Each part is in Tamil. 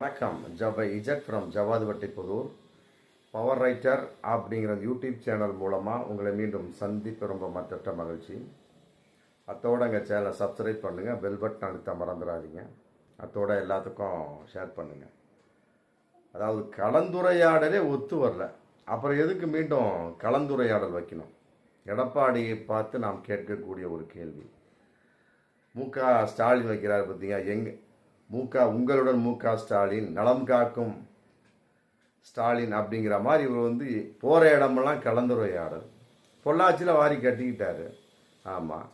வணக்கம். ஜப Z from Javadhuvattai Pudur. Power writer அப்படிங்கிற யூடியூப் சேனல் மூலமாக உங்களை மீண்டும் சந்திப்பு ரொம்ப மற்ற மகிழ்ச்சி. அத்தோட எங்கள் சேனலை சப்ஸ்கிரைப் பண்ணுங்கள் பெல் பட்டன் அழுத்த மறந்துடாதீங்க. அத்தோட எல்லாத்துக்கும் ஷேர் பண்ணுங்கள் அதாவது கலந்துரையாடலே ஒத்து வரல. அப்புறம் எதுக்கு மீண்டும் கலந்துரையாடல் வைக்கணும்? எடப்பாடியை பார்த்து நாம் கேட்கக்கூடிய ஒரு கேள்வி. மு க ஸ்டாலின் வைக்கிறார் பார்த்தீங்க எங்கே மு க உங்களுடன் மு க ஸ்டாலின் நலம் காக்கும் ஸ்டாலின் அப்படிங்கிற மாதிரி இவர் வந்து போகிற இடமெல்லாம் கலந்துரையாடல். பொள்ளாச்சியில் வாரி கட்டிக்கிட்டார். ஆமாம்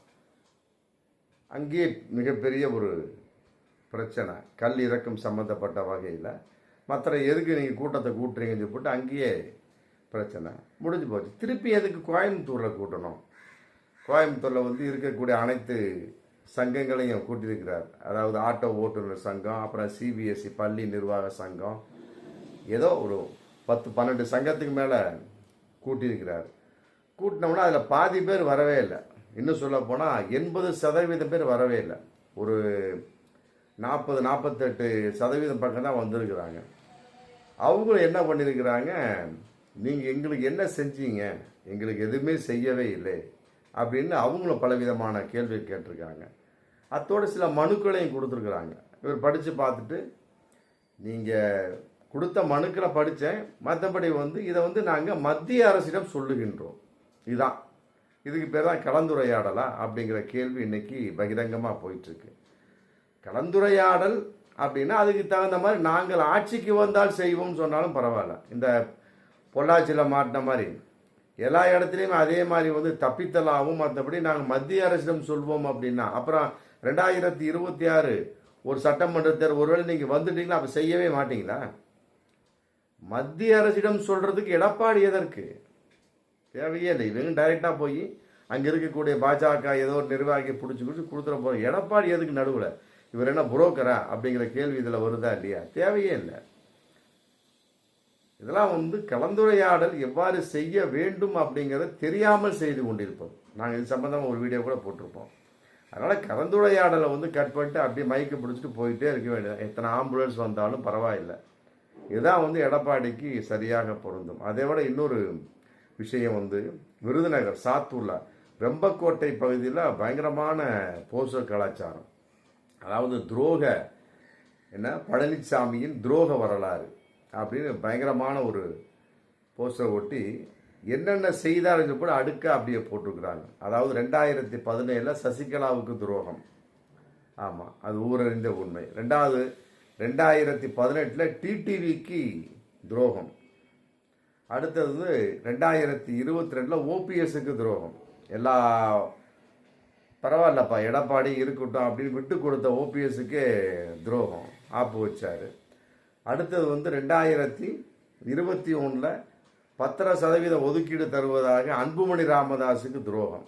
அங்கேயே மிகப்பெரிய ஒரு பிரச்சனை. கல் இறக்கம் சம்மந்தப்பட்ட வகையில். மற்ற எதுக்கு நீங்கள் கூட்டத்தை கூட்டுறீங்கன்னு சொல்லிட்டு அங்கேயே பிரச்சனை. முடிஞ்சு போச்சு. திருப்பி எதுக்கு கோயம்புத்தூரில் கூட்டணும்? கோயம்புத்தூரில் வந்து இருக்கக்கூடிய அனைத்து சங்கங்களையும் கூட்டியிருக்கிறார். அதாவது ஆட்டோ ஓட்டுநர் சங்கம் அப்புறம் சிபிஎஸ்சி பள்ளி நிர்வாக சங்கம். ஏதோ ஒரு பத்து பன்னெண்டு சங்கத்துக்கு மேலே கூட்டியிருக்கிறார். கூட்டினோம்னா அதில் பாதி பேர் வரவே இல்லை. இன்னும் சொல்ல போனால் எண்பது சதவீதம் பேர் வரவே இல்லை. ஒரு நாற்பது நாற்பத்தெட்டு சதவீதம் பக்கம் தான் வந்திருக்கிறாங்க. அவங்களும் என்ன பண்ணியிருக்கிறாங்க? நீங்கள் எங்களுக்கு என்ன செஞ்சீங்க? எங்களுக்கு எதுவுமே செய்யவே இல்லை அப்படின்னு அவங்களும் பலவிதமான கேள்வி கேட்டிருக்காங்க. அத்தோட சில மனுக்களையும் கொடுத்துருக்குறாங்க. இவர் படித்து பார்த்துட்டு நீங்கள் கொடுத்த மனுக்களை படித்தேன் மற்றபடி வந்து இதை வந்து நாங்கள் மத்திய அரசிடம் சொல்லுகின்றோம். இதுதான் இதுக்கு பேர் தான் கலந்துரையாடலா அப்படிங்கிற கேள்வி இன்றைக்கி பகிரங்கமாக போயிட்டுருக்கு. கலந்துரையாடல் அப்படின்னா அதுக்கு தகுந்த மாதிரி நாங்கள் ஆட்சிக்கு வந்தால் செய்வோம்னு சொன்னாலும் பரவாயில்ல. இந்த பொள்ளாச்சியில் மாட்டின மாதிரி எல்லா இடத்துலையுமே அதே மாதிரி வந்து தப்பித்தலாகவும் மற்றபடி நாங்கள் மத்திய அரசிடம் சொல்வோம் அப்படின்னா அப்புறம் ரெண்டாயிரத்தி இருபத்தி ஆறு ஒரு சட்டமன்ற தேர்தல் ஒருவேளை நீங்கள் வந்துட்டீங்களா அப்போ செய்யவே மாட்டீங்களா? மத்திய அரசிடம் சொல்கிறதுக்கு எடப்பாடி எதற்கு? தேவையே இல்லை. இவங்க டைரெக்டாக போய் அங்கே இருக்கக்கூடிய பாஜக ஏதோ ஒரு நிர்வாகி பிடிச்சி பிடிச்சி கொடுத்துட போகிறோம் எடப்பாடி எதுக்கு நடுவில்? இவர் என்ன புரோக்கரா அப்படிங்கிற கேள்வி இதில் வருதா இல்லையா? தேவையே இல்லை. இதெல்லாம் வந்து கலந்துரையாடல் எவ்வாறு செய்ய வேண்டும் அப்படிங்கிறத தெரியாமல் செய்து கொண்டிருப்போம். நாங்கள் இது சம்மந்தமாக ஒரு வீடியோ கூட போட்டிருப்போம். அதனால் கலந்துரையாடலை வந்து கட் பண்ணிட்டு அப்படியே மைக்கை பிடிச்சிட்டு போயிட்டே இருக்க வேண்டியது எத்தனை ஆம்புலன்ஸ் வந்தாலும் பரவாயில்லை. இதுதான் வந்து எடப்பாடிக்கு சரியாக பொருந்தும். அதை விட இன்னொரு விஷயம் வந்து விருதுநகர் சாத்தூரில் வெம்பக்கோட்டை பகுதியில் பயங்கரமான போஸ்டர் கலாச்சாரம். அதாவது துரோக என்ன பழனிசாமியின் துரோக வரலாறு அப்படின்னு பயங்கரமான ஒரு போஸ்டர் ஒட்டி என்னென்ன செய்தாருன்னு கூட அடுக்க அப்படியே போட்டிருக்கிறாங்க. அதாவது ரெண்டாயிரத்தி பதினேழில் சசிகலாவுக்கு துரோகம். ஆமாம் அது ஊரறிந்த உண்மை. ரெண்டாவது ரெண்டாயிரத்தி பதினெட்டில் டிடிவிக்கு துரோகம். அடுத்தது ரெண்டாயிரத்தி இருபத்தி ரெண்டில் ஓபிஎஸ்க்கு துரோகம். எல்லா பரவாயில்லப்பா எடப்பாடி இருக்கட்டும் அப்படின்னு விட்டு கொடுத்த ஓபிஎஸ்க்கே துரோகம். ஆப்பு வச்சார். அடுத்தது வந்து ரெண்டாயிரத்தி இருபத்தி ஒன்றில் பத்தரை சதவீத ஒதுக்கீடு தருவதாக அன்புமணி ராமதாஸுக்கு துரோகம்.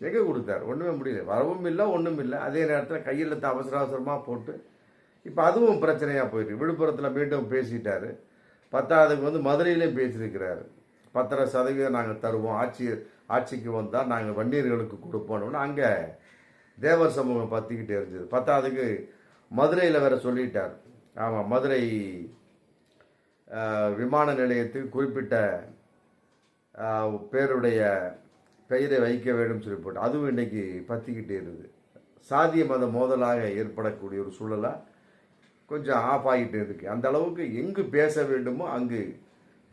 எங்கே கொடுத்தார்? ஒன்றுமே முடியல. வரவும் இல்லை ஒன்றும் இல்லை. அதே நேரத்தில் கையெழுத்து அவசர அவசரமாக போட்டு இப்போ அதுவும் பிரச்சனையாக போயிருக்கு விழுப்புரத்தில் மீண்டும் பேசிட்டார். பத்தாவதுக்கு வந்து மதுரையிலையும் பேசியிருக்கிறாரு. பத்தரை சதவீதம் நாங்கள் தருவோம். ஆட்சி ஆட்சிக்கு வந்தால் நாங்கள் வன்னியர்களுக்கு கொடுப்போம்னு அங்கே தேவர் சமூகம் பற்றிக்கிட்டு இருந்தது பத்தாவதுக்கு மதுரையில் வேற சொல்லிட்டார். ஆமாம் மதுரை விமான நிலையத்தில் குறிப்பிட்ட பேருடைய பெயரை வைக்க வேண்டும் சொல்லி போட்டு அதுவும் இன்னைக்கு பற்றிக்கிட்டே இருந்தது. சாதிய மத மோதலாக ஏற்படக்கூடிய ஒரு சூழலாக கொஞ்சம் ஆஃப் ஆகிட்டு இருக்கு. அந்த அளவுக்கு எங்கு பேச வேண்டுமோ அங்கு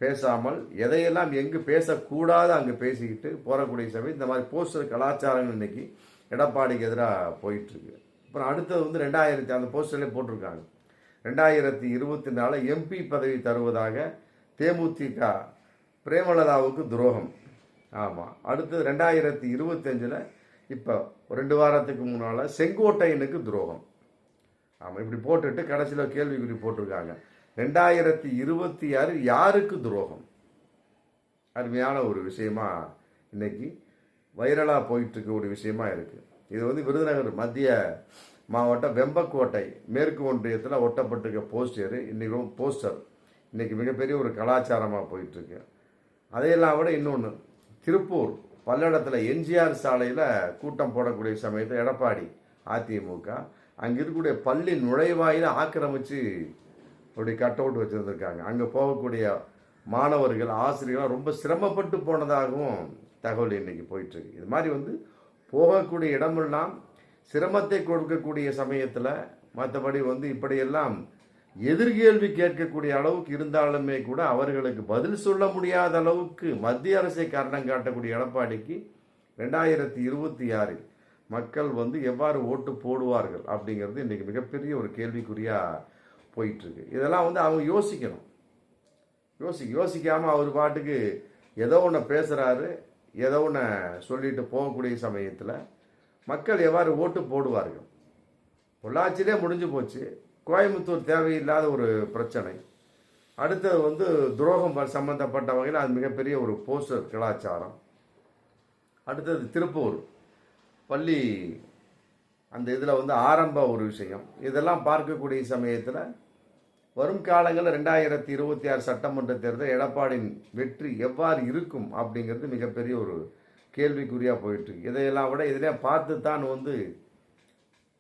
பேசாமல் எதையெல்லாம் எங்கு பேசக்கூடாது அங்கு பேசிக்கிட்டு போகக்கூடிய சமயம் இந்த மாதிரி போஸ்டர் கலாச்சாரங்கள் இன்னைக்கு எடப்பாடிக்கு எதிராக போயிட்டுருக்கு அப்புறம் அடுத்தது வந்து ரெண்டாயிரத்தி அந்த போஸ்டர்லேயே போட்டிருக்காங்க. ரெண்டாயிரத்தி இருபத்தி நாலு எம்பி பதவி தருவதாக தேமுதிக பிரேமலதாவுக்கு துரோகம். ஆமாம் அடுத்தது ரெண்டாயிரத்தி இருபத்தஞ்சில் இப்போ ரெண்டு வாரத்துக்கு முன்னால் செங்கோட்டையனுக்கு துரோகம். ஆமாம் இப்படி போட்டுட்டு கடைசியில் கேள்விக்குறி போட்டிருக்காங்க. ரெண்டாயிரத்தி இருபத்தி ஆறு யாருக்கு துரோகம்? அருமையான ஒரு விஷயமா இன்னைக்கு வைரலாக போயிட்டு இருக்க ஒரு விஷயமா இருக்குது இது வந்து விருதுநகர் மத்திய மாவட்டம் வெம்பக்கோட்டை மேற்கு ஒன்றியத்தில் ஒட்டப்பட்டிருக்க போஸ்டர் இன்றைக்கும் போஸ்டர் இன்றைக்கி மிகப்பெரிய ஒரு கலாச்சாரமாக போயிட்டுருக்கு. அதையெல்லாம் விட இன்னொன்று திருப்பூர் பல்லடத்தில் எம்ஜிஆர் சாலையில் கூட்டம் போடக்கூடிய சமயத்தில் எடப்பாடி அதிமுக அங்கே இருக்கக்கூடிய பள்ளி நுழைவாயில் ஆக்கிரமிச்சு அப்படி கட் அவுட் வச்சுருந்துருக்காங்க. அங்கே போகக்கூடிய மாணவர்கள் ஆசிரியர்கள் ரொம்ப சிரமப்பட்டு போனதாகவும் தகவல் இன்றைக்கி போயிட்டுருக்கு. இது மாதிரி வந்து போகக்கூடிய இடமெல்லாம் சிரமத்தை கொடுக்கக்கூடிய சமயத்தில் மற்றபடி வந்து இப்படியெல்லாம் எதிர்கேள்வி கேட்கக்கூடிய அளவுக்கு இருந்தாலுமே கூட அவர்களுக்கு பதில் சொல்ல முடியாத அளவுக்கு மத்திய அரசை காரணம் காட்டக்கூடிய எடப்பாடிக்கு ரெண்டாயிரத்தி இருபத்தி ஆறில் மக்கள் வந்து எவ்வாறு ஓட்டு போடுவார்கள் அப்படிங்கிறது இன்னைக்கு மிகப்பெரிய ஒரு கேள்விக்குறியாக போயிட்டுருக்கு. இதெல்லாம் வந்து அவங்க யோசிக்கணும். யோசி யோசிக்காமல் அவர் பாட்டுக்கு ஏதோ ஒன்று பேசுகிறாரு ஏதோ ஒன்று சொல்லிட்டு போகக்கூடிய சமயத்தில் மக்கள் எவ்வாறு ஓட்டு போடுவார்கள்? பொள்ளாச்சியிலே முடிஞ்சு போச்சு. கோயம்புத்தூர் தேவையில்லாத ஒரு பிரச்சனை. அடுத்தது வந்து துரோகம் சம்மந்தப்பட்ட சம்பந்தப்பட்ட வகையில் அது மிகப்பெரிய ஒரு போஸ்டர் கலாச்சாரம். அடுத்தது திருப்பூர். பள்ளி அந்த இதில் வந்து ஆரம்ப ஒரு விஷயம். இதெல்லாம் பார்க்கக்கூடிய சமயத்தில் வரும் காலங்களில் ரெண்டாயிரத்தி இருபத்தி ஆறு சட்டமன்ற தேர்தல் எடப்பாடியின் வெற்றி எவ்வாறு இருக்கும் அப்படிங்கிறது மிகப்பெரிய ஒரு கேள்விக்குறியாக போயிட்டுருக்கு இதையெல்லாம் விட இதிலே பார்த்து தான் வந்து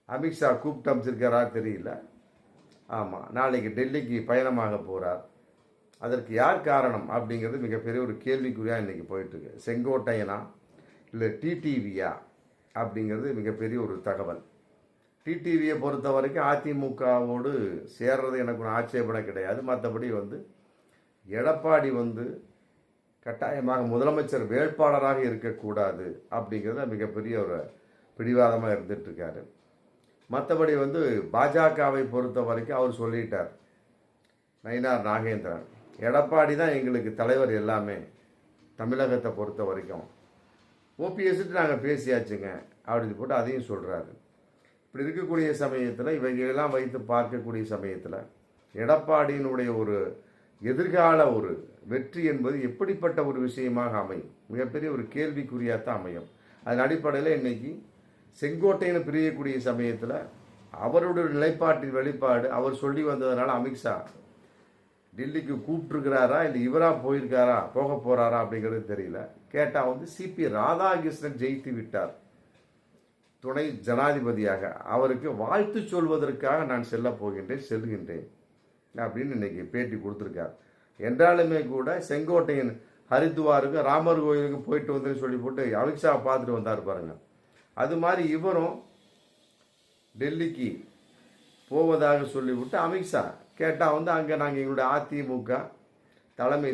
அமித்ஷா கூப்பிட்டு அமைச்சிருக்காரா தெரியல. ஆமாம் நாளைக்கு டெல்லிக்கு பயணமாக போகிறார் அதற்கு யார் காரணம் அப்படிங்கிறது மிகப்பெரிய ஒரு கேள்விக்குறியாக இன்றைக்கி போயிட்டுருக்கு செங்கோட்டையனா இல்லை டிடிவியா அப்படிங்கிறது மிகப்பெரிய ஒரு தகவல். டிடிவியை பொறுத்த வரைக்கும் அதிமுகவோடு சேர்றது எனக்கு ஒரு ஆட்சேபனை கிடையாது. மற்றபடி வந்து எடப்பாடி வந்து கட்டாயமாக முதலமைச்சர் வேட்பாளராக இருக்கக்கூடாது அப்படிங்கிறத மிகப்பெரிய ஒரு பிடிவாதமாக இருந்துட்டுருக்காரு. மற்றபடி வந்து பாஜகவை பொறுத்த வரைக்கும் அவர் சொல்லிட்டார் நயினார் நாகேந்திரன். எடப்பாடி தான் எங்களுக்கு தலைவர் எல்லாமே தமிழகத்தை பொறுத்த வரைக்கும். ஓபிஎஸ்ட்டு நாங்கள் பேசியாச்சுங்க அப்படின்னு போட்டு அதையும் சொல்கிறாரு இப்படி இருக்கக்கூடிய சமயத்தில் இவைகளெல்லாம் வைத்து பார்க்கக்கூடிய சமயத்தில் எடப்பாடியினுடைய ஒரு எதிர்கால ஒரு வெற்றி என்பது எப்படிப்பட்ட ஒரு விஷயமாக அமையும்? மிகப்பெரிய ஒரு கேள்விக்குறியாக தான் அமையும். அதன் அடிப்படையில் இன்னைக்கு செங்கோட்டைன்னு பிரியக்கூடிய சமயத்தில் அவருடைய நிலைப்பாட்டின் வெளிப்பாடு அவர் சொல்லி வந்ததுனால அமித்ஷா டெல்லிக்கு கூப்பிட்டுருக்கிறாரா இல்லை இவராக போயிருக்காரா போக போகிறாரா அப்படிங்கிறது தெரியல. கேட்டால் வந்து சிபி ராதாகிருஷ்ணன் ஜெயித்து விட்டார். துணை ஜனாதிபதியாக. அவருக்கு வாழ்த்து சொல்வதற்காக நான் செல்ல போகின்றேன் செல்கின்றேன் அப்படின்னு இன்னைக்கு பேட்டி கொடுத்துருக்கார். என்றாலுமே கூட செங்கோட்டையின் ஹரித்துவாருக்கு ராமர் கோயிலுக்கு போயிட்டு வந்து சொல்லி போட்டு அமித்ஷா பார்த்துட்டு வந்தார் பாருங்க. அது மாதிரி இவரும் டெல்லிக்கு போவதாக சொல்லிவிட்டு அமித்ஷா கேட்டால் வந்து அங்கே நாங்கள் எங்களுடைய அதிமுக தலைமை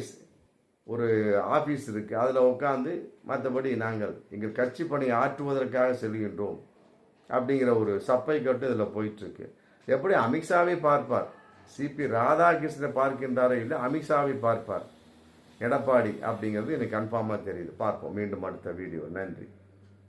ஒரு ஆஃபீஸ் இருக்குது அதில் உட்காந்து மற்றபடி நாங்கள் எங்கள் கட்சி பணியை ஆற்றுவதற்காக செல்கின்றோம் அப்படிங்கிற ஒரு சப்பை கட்டு இதில் போயிட்டுருக்கு எப்படி அமித்ஷாவே பார்ப்பார்? சிபி ராதாகிருஷ்ணனை பார்க்கின்றாரோ இல்லை அமித்ஷாவை பார்ப்பார். எடப்பாடி அப்படிங்கிறது எனக்கு கன்ஃபார்மாக தெரியுது. பார்ப்போம். மீண்டும் அடுத்த வீடியோ நன்றி.